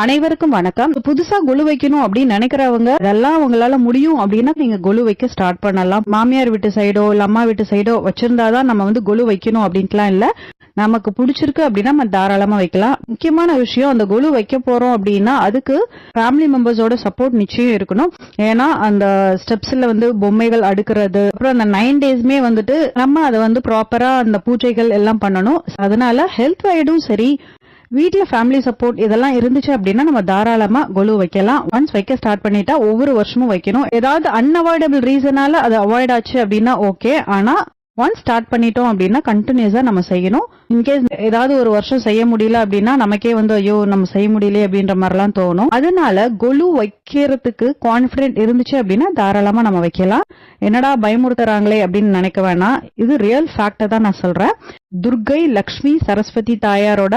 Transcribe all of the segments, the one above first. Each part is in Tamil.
அனைவருக்கும் வணக்கம். புதுசா கொலு வைக்கணும் அப்படின்னு நினைக்கிறவங்க அதெல்லாம் உங்களால முடியும் அப்படின்னா நீங்க கொலு வைக்க ஸ்டார்ட் பண்ணலாம். மாமியார் வீட்டு சைடோ இல்ல அம்மா வீட்டு சைடோ வச்சிருந்தாதான் நம்ம வந்து கொலு வைக்கணும் அப்படின்ட்டுலாம் இல்ல. நமக்கு பிடிச்சிருக்கு அப்படின்னா நம்ம தாராளமா வைக்கலாம். முக்கியமான விஷயம் அந்த கொலு வைக்க போறோம் அப்படின்னா அதுக்கு ஃபேமிலி மெம்பர்ஸோட சப்போர்ட் நிச்சயம் இருக்கணும். ஏன்னா அந்த ஸ்டெப்ஸ்ல வந்து பொம்மைகள் அடுக்கிறது அப்புறம் அந்த நைன் டேஸ்மே வந்துட்டு நம்ம அதை வந்து ப்ராப்பரா அந்த பூஜைகள் எல்லாம் பண்ணணும். அதனால ஹெல்த் வைடும் சரி. வீட்டில் ஃபேமிலி சப்போர்ட் இதெல்லாம் இருந்துச்சு அப்படின்னா நம்ம தாராளமா கொலு வைக்கலாம். ஒன்ஸ் வைக்க ஸ்டார்ட் பண்ணிட்டா ஒவ்வொரு வருஷமும் வைக்கணும். ஏதாவது அன்அவாய்டபிள் ரீசனால அது அவாய்ட் ஆச்சு அப்படின்னா ஓகே ஆனா ஒன்ஸ் ஸ்டார்ட் பண்ணிட்டோம் அப்படின்னா கண்டினியூஸா நம்ம செய்யணும். இன்கேஸ் ஏதாவது ஒரு வருஷம் செய்ய முடியல அப்படின்னா நமக்கே வந்து ஐயோ நம்ம செய்ய முடியல அப்படின்ற மாதிரிலாம் தோணும். அதனால கொலு வைக்கிறதுக்கு கான்பிடென்ட் இருந்துச்சு அப்படின்னா தாராளமா நம்ம வைக்கலாம். என்னடா பயமுறுத்துறாங்களே அப்படின்னு நினைக்க வேணாம். இது ரியல் ஃபேக்ட தான் நான் சொல்றேன். துர்கை லக்ஷ்மி சரஸ்வதி தாயாரோட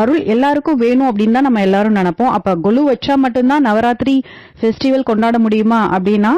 அருள் எல்லாருக்கும் வேணும் அப்படின்னு தான் நம்ம எல்லாரும் நினைப்போம். அப்ப கொலு வச்சா மட்டும்தான் நவராத்திரி ஃபெஸ்டிவல் கொண்டாட முடியுமா அப்படின்னா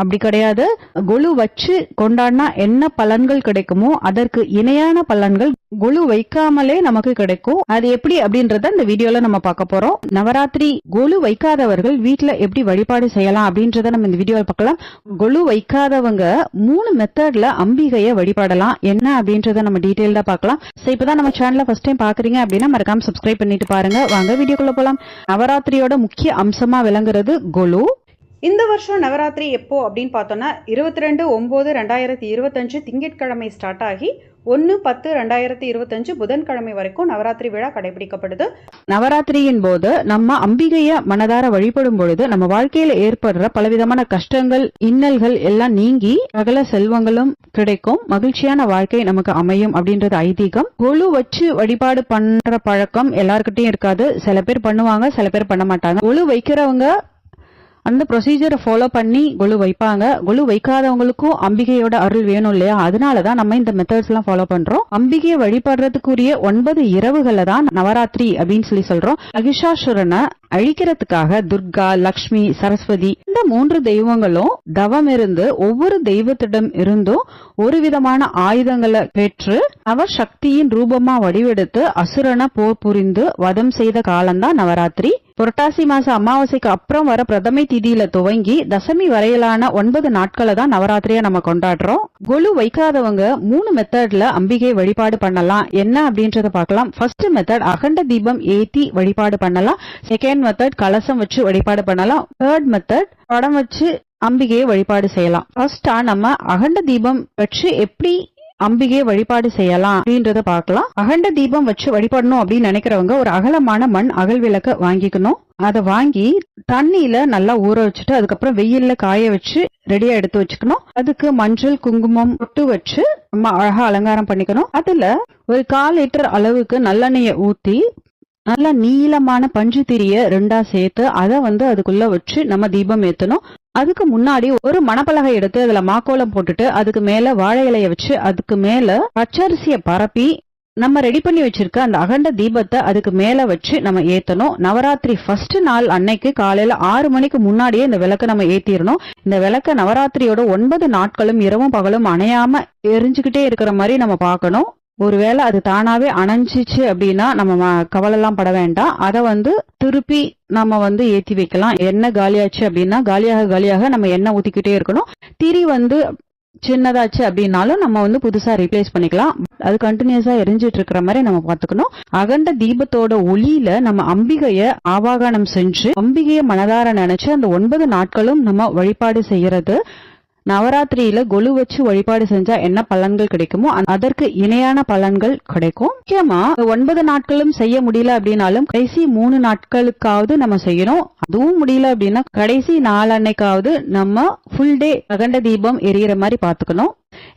அப்படி கிடையாது. கொலு வச்சு கொண்டாடினா என்ன பலன்கள் கிடைக்குமோ அதற்கு இணையான பலன்கள் கொலு வைக்காமலே நமக்கு கிடைக்கும். அது எப்படி அப்படின்றத இந்த வீடியோல நம்ம பார்க்க போறோம். நவராத்திரி கொலு வைக்காதவர்கள் வீட்டுல எப்படி வழிபாடு செய்யலாம் அப்படின்றத நம்ம இந்த வீடியோல பார்க்கலாம். கொலு வைக்காதவங்க மூணு மெத்தட்ல அம்பிகைய வழிபாடலாம். என்ன அப்படின்றத நம்ம டீட்டெயில்டா பார்க்கலாம். சோ இப்பதான் நம்ம சேனல்ல ஃபர்ஸ்ட் டைம் பாக்குறீங்க அப்படின்னா மறக்காம சப்ஸ்கிரைப் பண்ணிட்டு பாருங்க. வாங்க வீடியோக்குள்ள போலாம். நவராத்திரியோட முக்கிய அம்சமா விளங்குறது கொலு இந்த வருஷம் நவராத்திரி எப்போ அப்படின்னு பார்த்தோன்னா இருபத்தி ரெண்டு ஒம்பது ரெண்டாயிரத்தி இருபத்தஞ்சு திங்கட்கிழமை ஸ்டார்ட் ஆகி ஒன்று பத்து ரெண்டாயிரத்தி இருபத்தஞ்சு புதன்கிழமை வரைக்கும் நவராத்திரி விழா கடைபிடிக்கப்படுது. நவராத்திரியின் போது நம்ம அம்பிகையை மனதார வழிபடும் பொழுது நம்ம வாழ்க்கையில ஏற்படுற பலவிதமான கஷ்டங்கள் இன்னல்கள் எல்லாம் நீங்கி சகல செல்வங்களும் கிடைக்கும். மகிழ்ச்சியான வாழ்க்கை நமக்கு அமையும் அப்படின்றது ஐதீகம். கொலு வச்சு வழிபாடு பண்ற பழக்கம் எல்லாருக்கிட்டையும் இருக்காது. சில பேர் பண்ணுவாங்க சில பேர் பண்ண மாட்டாங்க. கொலு வைக்கிறவங்க அந்த ப்ரொசீஜரை ஃபாலோ பண்ணி கொலு வைப்பாங்க. கொலு வைக்காதவங்களுக்கும் அம்பிகையோட அருள் வேணும் இல்லையா? அதனாலதான் நம்ம இந்த மெத்தட்ஸ் எல்லாம் ஃபாலோ பண்றோம். அம்பிகையை வழிபடுறதுக்குரிய ஒன்பது இரவுகளை தான் நவராத்திரி அப்படின்னு சொல்லி சொல்றோம். மகிஷாசுரனை அழிக்கிறதுக்காக துர்கா லக்ஷ்மி சரஸ்வதி இந்த மூன்று தெய்வங்களும் தவம் இருந்து ஒவ்வொரு தெய்வத்திடம் இருந்தும் ஒரு விதமான ஆயுதங்களை பெற்று அவர் சக்தியின் ரூபமா வடிவெடுத்து அசுரனை போர் புரிந்து வதம் செய்த காலம்தான் நவராத்திரி. புரட்டாசி மாச அமாவாசைக்கு அப்புறம் வர பிரதமை திதியில துவங்கி தசமி வரையிலான ஒன்பது நாட்களை தான் நவராத்திரியா நம்ம கொண்டாடுறோம். கொலு வைக்காதவங்க மூணு மெத்தட்ல அம்பிகை வழிபாடு பண்ணலாம். என்ன அப்படின்றத பார்க்கலாம். ஃபர்ஸ்ட் மெத்தட் அகண்ட தீபம் ஏத்தி வழிபாடு பண்ணலாம். செகண்ட் மெத்தட் கலசம் வச்சு வழிபாடு பண்ணலாம். தேர்ட் மெத்தட் படம் வச்சு அம்பிகையை வழிபாடு செய்யலாம். ஃபர்ஸ்டா நம்ம அகண்ட தீபம் வச்சு எப்படி அம்பிகையை வழிபாடு செய்யலாம் அப்படின்றத பார்க்கலாம். அகண்ட தீபம் வச்சு வழிபடணும் அப்படின்னு நினைக்கிறவங்க ஒரு அகலமான மண் அகல் விளக்க வாங்கிக்கணும். அதை வாங்கி தண்ணியில நல்லா ஊற வச்சுட்டு அதுக்கப்புறம் வெயில்ல காய வச்சு ரெடியா எடுத்து வச்சுக்கணும். அதுக்கு மஞ்சள் குங்குமம் பொட்டு வச்சு நம்ம அழகா அலங்காரம் பண்ணிக்கணும். அதுல ஒரு கால் லிட்டர் அளவுக்கு நல்லெண்ணெய ஊத்தி நல்லா நீளமான பஞ்சு திரிய ரெண்டா சேர்த்து அதை வந்து அதுக்குள்ள வச்சு நம்ம தீபம் ஏத்தணும். அதுக்கு முன்னாடி ஒரு மணப்பலகை எடுத்து அதுல மாக்கோலம் போட்டுட்டு அதுக்கு மேல வாழை இலைய வச்சு அதுக்கு மேல பச்சரிசிய பரப்பி நம்ம ரெடி பண்ணி வச்சிருக்க அந்த அகண்ட தீபத்தை அதுக்கு மேல வச்சு நம்ம ஏத்தணும். நவராத்திரி ஃபர்ஸ்ட் நாள் அன்னைக்கு காலையில ஆறு மணிக்கு முன்னாடியே இந்த விளக்க நம்ம ஏத்திடணும் இந்த விளக்க நவராத்திரியோட ஒன்பது நாட்களும் இரவும் பகலும் அணையாம எரிஞ்சுக்கிட்டே இருக்கிற மாதிரி நம்ம பார்க்கணும். ஒருவேளை அது தானாவே அணைஞ்சிச்சு அப்படின்னா நம்ம கவலைலாம் பட வேண்டாம். அதை வந்து திருப்பி நம்ம வந்து ஏத்தி வைக்கலாம். எண்ணெய் காலியாச்சு அப்படின்னா காலியாக காலியாக நம்ம எண்ணெய் ஊத்திக்கிட்டே இருக்கணும். திரி வந்து சின்னதாச்சு அப்படின்னாலும் நம்ம வந்து புதுசா ரீப்ளேஸ் பண்ணிக்கலாம். அது கண்டினியூஸா எரிஞ்சிட்டு இருக்கிற மாதிரி நம்ம பாத்துக்கணும் அகண்ட தீபத்தோட ஒளியில நம்ம அம்பிகைய ஆவாகனம் செஞ்சு அம்பிகைய மனதார நினைச்சு அந்த ஒன்பது நாட்களும் நம்ம வழிபாடு செய்யறது நவராத்திரியில கொலு வச்சு வழிபாடு செஞ்சா என்ன பலன்கள் கிடைக்குமோ அதற்கு இணையான பலன்கள் கிடைக்கும். முக்கியமா ஒன்பது நாட்களும் செய்ய முடியல அப்படின்னாலும் கடைசி மூணு நாட்களுக்காவது நம்ம செய்யணும். அதுவும் முடியல அப்படின்னா கடைசி நாளன்னைக்காவது நம்ம ஃபுல் டே அகண்ட தீபம் எரியற மாதிரி பாத்துக்கணும்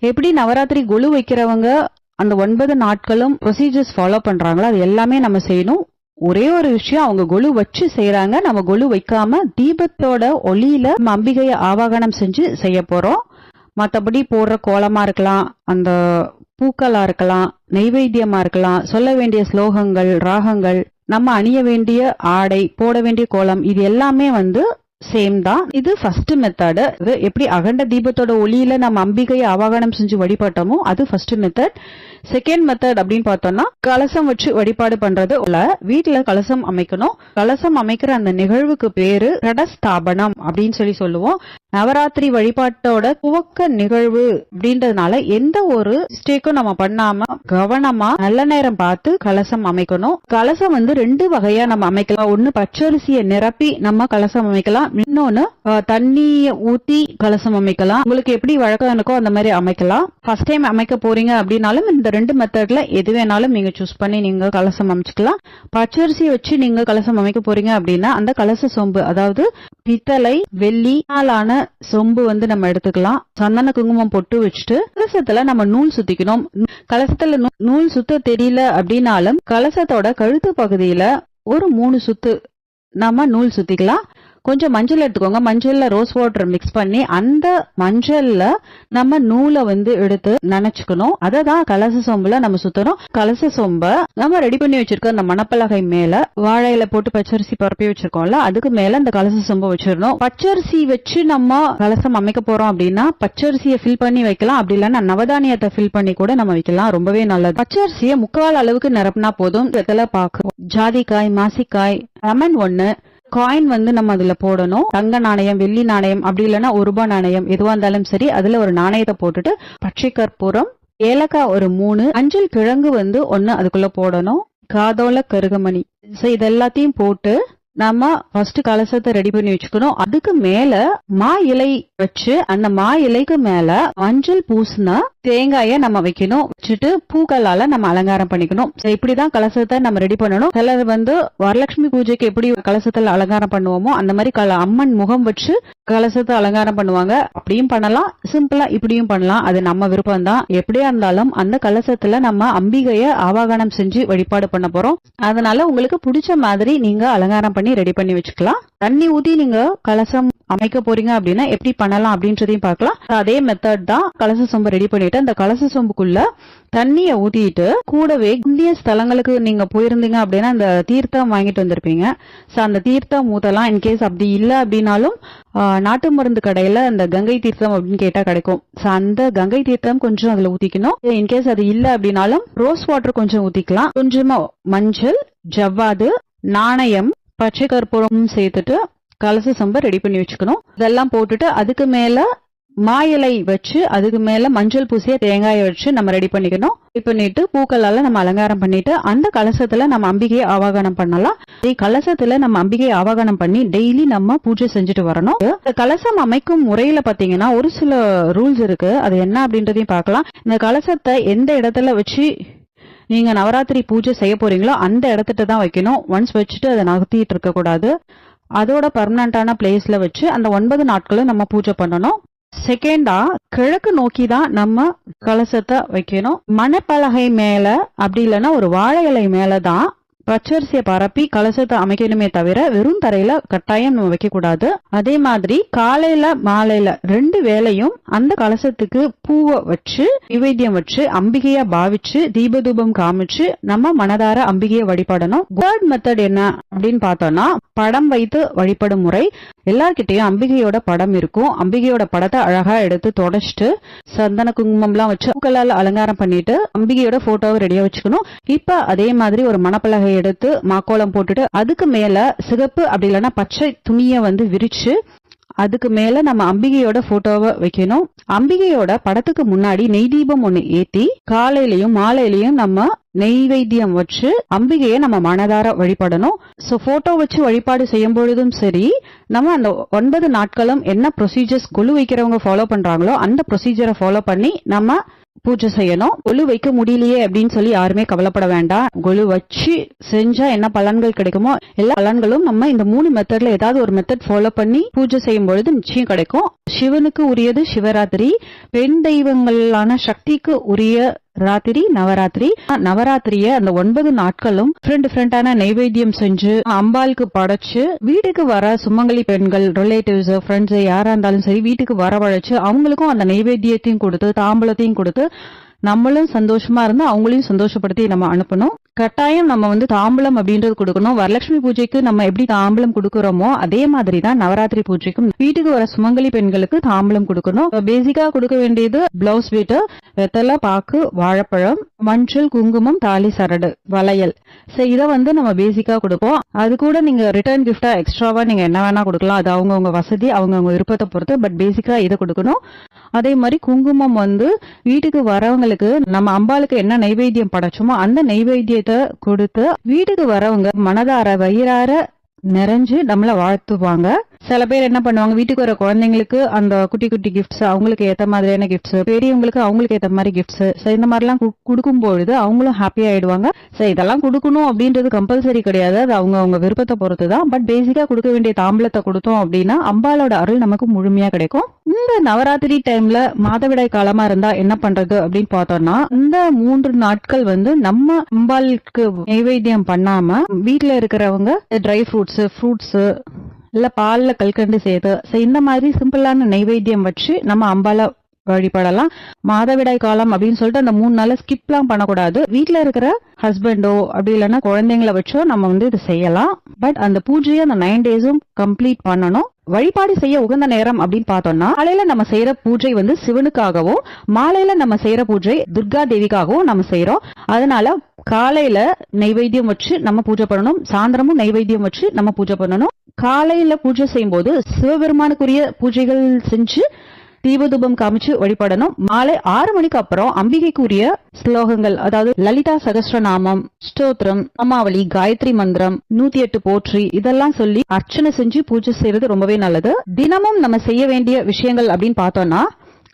எப்படி நவராத்திரி கொலு வைக்கிறவங்க அந்த ஒன்பது நாட்களும் ப்ரொசீஜர்ஸ் ஃபாலோ பண்றாங்களோ அது எல்லாமே நம்ம செய்யணும். ஒரே ஒரு விஷயம் அவங்க கொலு வச்சு செய்யறாங்க நம்ம கொலு வைக்காம தீபத்தோட ஒளியில நம்ம அம்பிகையை ஆவாகனம் செஞ்சு செய்ய போறோம். மற்றபடி போடுற கோலமா இருக்கலாம் அந்த பூக்களா இருக்கலாம் நெய்வேத்தியமா இருக்கலாம் சொல்ல வேண்டிய ஸ்லோகங்கள் ராகங்கள் நம்ம அணிய வேண்டிய ஆடை போட வேண்டிய கோலம் இது எல்லாமே வந்து சேம் தான். இது ஃபர்ஸ்ட் மெத்தடு இது எப்படி அகண்ட தீபத்தோட ஒளியில நம்ம அம்பிகையை ஆவாகனம் செஞ்சு வழிபட்டோமோ அது ஃபர்ஸ்ட் மெத்தட் செகண்ட் மெத்தட் அப்படின்னு பார்த்தோம்னா கலசம் வச்சு வழிபாடு பண்றது உள்ள வீட்டுல கலசம் அமைக்கணும். கலசம் அமைக்கிற அந்த நிகழ்வுக்கு பேரு கடஸ்தாபனம் அப்படின்னு சொல்லி சொல்லுவோம். நவராத்திரி வழிபாட்டோட துவக்க நிகழ்வு அப்படின்றதுனால எந்த ஒரு மிஸ்டேக்கும் நம்ம பண்ணாம கவனமா நல்ல நேரம் பார்த்து கலசம் அமைக்கணும். கலசம் வந்து ரெண்டு வகையா நம்ம அமைக்கலாம். ஒண்ணு பச்சரிசியை நிரப்பி நம்ம கலசம் அமைக்கலாம். இன்னொன்னு தண்ணிய ஊத்தி கலசம் அமைக்கலாம். உங்களுக்கு எப்படி வழக்கம் இருக்கோ அந்த மாதிரி அமைக்கலாம். ஃபர்ஸ்ட் டைம் அமைக்க போறீங்க அப்படின்னாலும் இந்த ரெண்டு மெத்தட்ல எது வேணாலும் நீங்க சூஸ் பண்ணி நீங்க கலசம் அமைச்சுக்கலாம். பச்சரிசி வச்சு நீங்க கலசம் அமைக்க போறீங்க அப்படின்னா அந்த கலச சொம்பு அதாவது பித்தளை வெள்ளி நாளான சொம்பு வந்து நம்ம எடுத்துக்கலாம். சந்தன குங்குமம் பொட்டு வச்சுட்டு கலசத்துல நம்ம நூல் சுத்திக்கணும். கலசத்துல நூ- நூல் சுத்த தெரியல அப்படின்னாலும் கலசத்தோட கழுத்து பகுதியில ஒரு மூணு சுத்து நம்ம நூல் சுத்திக்கலாம். கொஞ்சம் மஞ்சள் எடுத்துக்கோங்க. மஞ்சள்ல ரோஸ் வாட்டர் மிக்ஸ் பண்ணி அந்த மஞ்சள்ல நம்ம நூலை வந்து எடுத்து நினச்சிக்கணும். அதை தான் கலச சொம்புல நம்ம சுத்தணும். கலச சொம்ப நம்ம ரெடி பண்ணி வச்சிருக்க அந்த மணப்பலகை மேல வாழையில போட்டு பச்சரிசி பரப்பி வச்சிருக்கோம்ல அதுக்கு மேல அந்த கலச சொம்ப வச்சிடணும். பச்சரிசி வச்சு நம்ம கலசம் அமைக்க போறோம் அப்படின்னா பச்சரிசியை ஃபில் பண்ணி வைக்கலாம். அப்படி இல்லைன்னா நவதானியத்தை ஃபில் பண்ணி கூட நம்ம வைக்கலாம். ரொம்பவே நல்லது. பச்சரிசியை முக்கால் அளவுக்கு நிரப்புனா போதும். வெத்தலை பாக்கு ஜாதிக்காய் மாசிக்காய் லெமன் ஒன்று காயின் வந்து நம்ம அதுல போடணும். தங்க நாணயம் வெள்ளி நாணயம் அப்படி இல்லைன்னா ஒரு ரூபாய் நாணயம் எதுவா இருந்தாலும் சரி அதுல ஒரு நாணயத்தை போட்டுட்டு பச்சை கற்பூரம் ஏலக்காய் ஒரு மூணு அஞ்சல் கிழங்கு வந்து ஒன்னு அதுக்குள்ள போடணும். காதோல கருகமணி. சோ இது எல்லாத்தையும் போட்டு நம்ம ஃபர்ஸ்ட் கலசத்தை ரெடி பண்ணி வச்சுக்கணும். அதுக்கு மேல மா இலை வச்சு அந்த மா இலைக்கு மேல மஞ்சள் பூசினா தேங்காய நம்ம வைக்கணும். வச்சுட்டு பூக்களால நம்ம அலங்காரம் பண்ணிக்கணும். இப்படிதான் கலசத்தை நம்ம ரெடி பண்ணணும். சிலர் வந்து வரலட்சுமி பூஜைக்கு எப்படி கலசத்துல அலங்காரம் பண்ணுவோமோ அந்த மாதிரி கல அம்மன் முகம் வச்சு கலசத்தை அலங்காரம் பண்ணுவாங்க. அப்படியும் பண்ணலாம். சிம்பிளா இப்படியும் பண்ணலாம். அது நம்ம விருப்பம் தான் எப்படியா இருந்தாலும் அந்த கலசத்துல நம்ம அம்பிகைய ஆவாகனம் செஞ்சு வழிபாடு பண்ண போறோம். அதனால உங்களுக்கு பிடிச்ச மாதிரி நீங்க அலங்காரம் பண்ணி ரெடி பண்ணி வச்சுக்கலாம். தண்ணி ஊத்தி நீங்க கலசம் அமைக்க போறீங்க அப்படின்னா எப்படி பண்ணலாம் அப்படின்றதையும் பார்க்கலாம். அதே மெத்தட் தான் கலச சொம்ப ரெடி பண்ணிட்டு அந்த கலச சொம்புக்குள்ள தண்ணிய ஊத்திட்டு கூடவே இந்திய ஸ்தலங்களுக்கு நீங்க போயிருந்தீங்க அப்படின்னா அந்த தீர்த்தம் வாங்கிட்டு வந்திருப்பீங்க. சோ அந்த தீர்த்தம் ஊத்தலாம். இன்கேஸ் அப்படி இல்ல அப்படின்னாலும் நாட்டு மருந்து கடையில அந்த கங்கை தீர்த்தம் அப்படின்னு கேட்டா கிடைக்கும். சோ அந்த கங்கை தீர்த்தம் கொஞ்சம் அதுல ஊத்திக்கணும். இன்கேஸ் அது இல்ல அப்படின்னாலும் ரோஸ் வாட்டர் கொஞ்சம் ஊத்திக்கலாம். கொஞ்சமா மஞ்சள் ஜவ்வாது நாணயம் பச்சை கற்பூரமும் சேர்த்துட்டு கலச சம்பை ரெடி பண்ணி வச்சுக்கணும். இதெல்லாம் போட்டுட்டு அதுக்கு மேல மா இலை வச்சு அதுக்கு மேல மஞ்சள் பூசிய தேங்காயை வச்சு நம்ம ரெடி பண்ணிக்கணும். ரெடி பண்ணிட்டு பூக்களால நம்ம அலங்காரம் பண்ணிட்டு அந்த கலசத்துல நம்ம அம்பிகையை ஆவாகனம் பண்ணலாம். கலசத்துல நம்ம அம்பிகையை ஆவாகனம் பண்ணி டெய்லி நம்ம பூஜை செஞ்சுட்டு வரணும். இந்த கலசம் அமைக்கும் முறையில பாத்தீங்கன்னா ஒரு சில ரூல்ஸ் இருக்கு. அது என்ன அப்படின்றதையும் பார்க்கலாம். இந்த கலசத்தை எந்த இடத்துல வச்சு நீங்க நவராத்திரி பூஜை செய்ய போறீங்களோ அந்த இடத்துட்டு தான் வைக்கணும். ஒன்ஸ் வச்சுட்டு அதை நகர்த்திட்டு இருக்க கூடாது அதோட பர்மனண்டான பிளேஸ்ல வச்சு அந்த ஒன்பது நாட்களும் நம்ம பூஜை பண்ணணும். செகண்டா கிழக்கு நோக்கி தான் நம்ம கலசத்தை வைக்கணும். மணப்பலகை மேல அப்படி இல்லைன்னா ஒரு வாழை இலை மேலதான் பச்சரிசியை பரப்பி கலசத்தை அமைக்கணுமே தவிர வெறும் தரையில கட்டாயம் நம்ம வைக்க கூடாது அதே மாதிரி காலையில மாலையில ரெண்டு வேளையும் அந்த கலசத்துக்கு பூவை வச்சு நிவேத்தியம் வச்சு அம்பிகையா பாவிச்சு தீபதூபம் காமிச்சு நம்ம மனதார அம்பிகையை வழிபடணும். தேர்ட் மெத்தட் என்ன அப்படின்னு பார்த்தோம்னா படம் வைத்து வழிபடும் முறை. எல்லார்கிட்டயும் அம்பிகையோட படம் இருக்கும். அம்பிகையோட படத்தை அழகா எடுத்து தொடச்சிட்டு சந்தன குங்குமம்லாம் வச்சு பூக்களால் அலங்காரம் பண்ணிட்டு அம்பிகையோட போட்டோவை ரெடியா வச்சுக்கணும். இப்ப அதே மாதிரி ஒரு மணப்பலகை எடுத்து மாக்கோலம் போட்டுட்டு அதுக்கு மேல சிகப்பு அப்படி இல்லைன்னா பச்சை துணியை வந்து விரிச்சு அதுக்கு மேல நம்ம அம்பிகையோட போட்டோவை வைக்கணும். அம்பிகையோட படத்துக்கு முன்னாடி நெய் தீபம் ஒண்ணு ஏத்தி காலையிலயும் மாலையிலயும் நம்ம நெய்வேத்தியம் வச்சு அம்பிகையை நம்ம மனதார வழிபடணும். சோ போட்டோ வச்சு வழிபாடு செய்யும் பொழுதும் சரி நம்ம அந்த ஒன்பது நாட்களும் என்ன ப்ரொசீஜர்ஸ் குழு வைக்கிறவங்க ஃபாலோ பண்றாங்களோ அந்த ப்ரொசீஜரை ஃபாலோ பண்ணி நம்ம பூஜை செய்யணும். கொலு வைக்க முடியலையே அப்படின்னு சொல்லி யாருமே கவலைப்பட வேண்டாம். கொலு வச்சு செஞ்சா என்ன பலன்கள் கிடைக்குமோ எல்லா பலன்களும் நம்ம இந்த மூணு மெத்தட்ல ஏதாவது ஒரு மெத்தட் ஃபாலோ பண்ணி பூஜை செய்யும் பொழுது நிச்சயம் கிடைக்கும். சிவனுக்கு உரியது சிவராத்திரி. பெண் தெய்வங்களான சக்திக்கு உரிய ராத்திரி நவராத்திரி. நவராத்திரிய அந்த ஒன்பது நாட்களும் டிஃப்ரெண்ட் டிஃப்ரெண்டான நைவேத்தியம் செஞ்சு அம்பாளுக்கு படைச்சு வீட்டுக்கு வர சுமங்கலி பெண்கள் ரிலேட்டிவ்ஸ் ஃப்ரெண்ட்ஸ் யாரா இருந்தாலும் சரி வீட்டுக்கு வரவழைச்சு அவங்களுக்கும் அந்த நைவேத்தியத்தையும் கொடுத்து தாம்பூலத்தையும் கொடுத்து நம்மளும் சந்தோஷமா இருந்தா அவங்களையும் சந்தோஷப்படுத்தி நம்ம அனுப்பணும். கட்டாயம் நம்ம வந்து தாம்பலம் அப்படின்றது கொடுக்கணும். வரலட்சுமி பூஜைக்கு நம்ம எப்படி தாம்பலம் கொடுக்கறோமோ அதே மாதிரி தான் நவராத்திரி பூஜைக்கும் வீட்டுக்கு வர சுமங்கலி பெண்களுக்கு தாம்பலம் கொடுக்கணும். பேசிக்கா கொடுக்க வேண்டியது பிளவுஸ் வீட்டு வெத்தலை பாக்கு வாழைப்பழம் மஞ்சள் குங்குமம் தாலி சரடு வளையல். சோ இதை வந்து நம்ம பேசிக்கா கொடுப்போம். அது கூட நீங்க ரிட்டர்ன் கிஃப்டா எக்ஸ்ட்ராவா நீங்க என்ன வேணா கொடுக்கலாம். அது அவங்கவுங்க வசதி அவங்கவுங்க விருப்பத்தை பொறுத்து பட் பேசிக்கா இதை கொடுக்கணும். அதே மாதிரி குங்குமம் வந்து வீட்டுக்கு வரவங்களுக்கு நம்ம அம்பாளுக்கு என்ன நைவேத்தியம் படைச்சோமோ அந்த நைவேத்தியத்தை கொடுத்து வீட்டுக்கு வரவங்க மனதார வயிறார நிறைஞ்சு நம்மள வாழ்த்துவாங்க. சில பேர் என்ன பண்ணுவாங்க வீட்டுக்கு வர குழந்தைங்களுக்கு அந்த குட்டி குட்டி கிஃப்ட்ஸ் அவங்களுக்கு ஏத்த மாதிரியான கிஃப்ட்ஸ் பெரியவங்களுக்கு அவங்களுக்கு ஏத்த மாதிரி கிஃப்ட்ஸ் சோ இந்த மாதிரிலாம் கு- கொடுக்கும் பொழுது அவங்களும் ஹாப்பி ஆயிடுவாங்க. சோ இதெல்லாம் கொடுக்கணும் அப்படின்றது கம்பல்சரி கிடையாது. அது அவங்க அவங்க விருப்பத்தை பொறுத்து தான் பட் பேசிக்கா கொடுக்க வேண்டிய தாம்பலத்தை கொடுத்தோம் அப்படின்னா அம்பாலோட அருள் நமக்கு முழுமையா கிடைக்கும். இந்த நவராத்திரி டைம்ல மாதவிடாய் காலமா இருந்தா என்ன பண்றது அப்படின்னு பார்த்தோம்னா இந்த மூன்று நாட்கள் வந்து நம்ம அம்பாளுக்கு நைவேத்தியம் பண்ணாம வீட்டுல இருக்கிறவங்க ட்ரை ஃப்ரூட்ஸ் ஃப்ரூட்ஸ் இல்லை பால்ல கல்கண்டு சேர்த்து ஸோ இந்த மாதிரி சிம்பிளான நைவேத்தியம் வச்சு நம்ம அம்பால வழிபடலாம். மாதவிடாய் காலம் அப்படின்னு சொல்லிட்டு அந்த மூணு நாள ஸ்கிப்லாம் பண்ணக்கூடாது. வீட்டில் இருக்கிற ஹஸ்பண்டோ அப்படி இல்லைன்னா குழந்தைங்கள வச்சோ நம்ம வந்து இது செய்யலாம். பட் அந்த பூஜையை அந்த நைன் டேஸும் கம்ப்ளீட் பண்ணணும். வழிபாடு செய்ய உகந்த நேரம் அப்படின்னு பார்த்தோம்னா காலையில நம்ம செய்யற பூஜை வந்து சிவனுக்காகவும் மாலையில நம்ம செய்யற பூஜை துர்கா தேவிக்காகவும் நம்ம செய்யறோம் அதனால காலையில நைவேத்தியம் வச்சு நம்ம பூஜை பண்ணணும். சாயந்தரமும் நைவேத்தியம் வச்சு நம்ம பூஜை பண்ணணும். காலையில பூஜை செய்யும் போது சிவபெருமானுக்குரிய பூஜைகள் செஞ்சு தீபதூபம் காமிச்சு வழிபடணும். மாலை ஆறு மணிக்கு அப்புறம் அம்பிகைக்குரிய ஸ்லோகங்கள் அதாவது லலிதா சகஸ்ரநாமம் ஸ்தோத்திரம் அமாவளி காயத்ரி மந்திரம் நூத்தி எட்டு போற்றி இதெல்லாம் சொல்லி அர்ச்சனை செஞ்சு பூஜை செய்யறது ரொம்பவே நல்லது. தினமும் நம்ம செய்ய வேண்டிய விஷயங்கள் அப்படின்னு பார்த்தோம்னா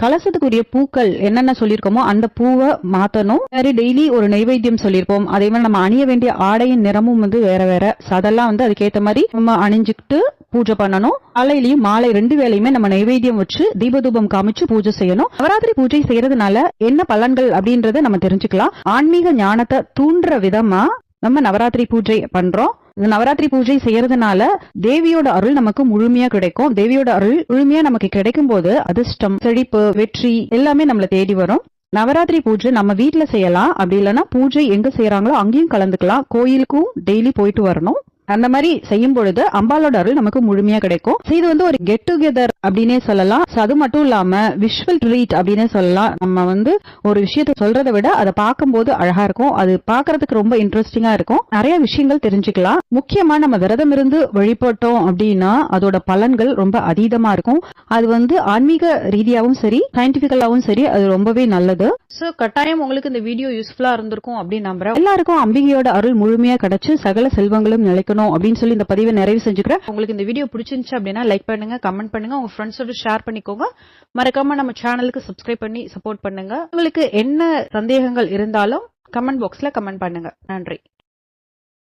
கலசத்துக்குரிய பூக்கள் என்னென்ன சொல்லியிருக்கோமோ அந்த பூவை மாத்தணும். வேற டெய்லி ஒரு நைவேத்தியம் சொல்லியிருப்போம். அதே மாதிரி நம்ம அணிய வேண்டிய ஆடையின் நிறமும் வந்து வேற வேற. So அதெல்லாம் வந்து அதுக்கேத்த மாதிரி நம்ம அணிஞ்சுக்கிட்டு பூஜை பண்ணணும். காலையிலயும் மாலை ரெண்டு வேலையுமே நம்ம நைவேத்தியம் வச்சு தீபதூபம் காமிச்சு பூஜை செய்யணும். நவராத்திரி பூஜை செய்யறதுனால என்ன பலன்கள் அப்படின்றத நம்ம தெரிஞ்சுக்கலாம். ஆன்மீக ஞானத்தை தூண்டுற விதமா நம்ம நவராத்திரி பூஜை பண்றோம். இந்த நவராத்திரி பூஜை செய்யறதுனால தேவியோட அருள் நமக்கு முழுமையா கிடைக்கும். தேவியோட அருள் முழுமையா நமக்கு கிடைக்கும் போது அதிர்ஷ்டம் செழிப்பு வெற்றி எல்லாமே நம்மள தேடி வரும். நவராத்திரி பூஜை நம்ம வீட்டுல செய்யலாம். அப்படி இல்லைன்னா பூஜை எங்க செய்யறாங்களோ அங்கேயும் கலந்துக்கலாம். கோயிலுக்கும் டெய்லி போயிட்டு வரணும். அந்த மாதிரி செய்யும் பொழுது அம்பாலோட அருள் நமக்கு முழுமையா கிடைக்கும். இது வந்து ஒரு கெட் டுகெதர் அப்படின்னே சொல்லலாம். அது மட்டும் இல்லாம விஷுவல் ட்ரீட் அப்படின்னே சொல்லலாம். நம்ம வந்து ஒரு விஷயத்த சொல்றதை விட அதை பார்க்கும்போது அழகா இருக்கும். அது பார்க்கிறதுக்கு ரொம்ப இன்ட்ரெஸ்டிங்கா இருக்கும். நிறைய விஷயங்கள் தெரிஞ்சுக்கலாம். முக்கியமா நம்ம விரதம் இருந்து வழிபட்டோம் அப்படின்னா அதோட பலன்கள் ரொம்ப அதீதமா இருக்கும். அது வந்து ஆன்மீக ரீதியாவும் சரி சயின்டிபிக்கலாவும் சரி அது ரொம்பவே நல்லது. சோ கட்டாயம் உங்களுக்கு இந்த வீடியோ யூஸ்ஃபுல்லா இருந்திருக்கும் அப்படின்னு நம்புறேன். எல்லாருக்கும் அம்பிகையோட அருள் முழுமையா கிடைச்சு சகல செல்வங்களும் நிலைக்கணும் அப்படின்னு சொல்லி இந்த பதிவை நிறைவு செஞ்சுக்கிறேன். உங்களுக்கு இந்த வீடியோ பிடிச்சிருந்துச்சு அப்படின்னா லைக் பண்ணுங்க கமெண்ட் பண்ணுங்க உங்க ஃப்ரெண்ட்ஸோட ஷேர் பண்ணிக்கோங்க. மறக்காம நம்ம சேனலுக்கு சப்ஸ்கிரைப் பண்ணி சப்போர்ட் பண்ணுங்க. உங்களுக்கு என்ன சந்தேகங்கள் இருந்தாலும் கமெண்ட் பாக்ஸ்ல கமெண்ட் பண்ணுங்க. நன்றி.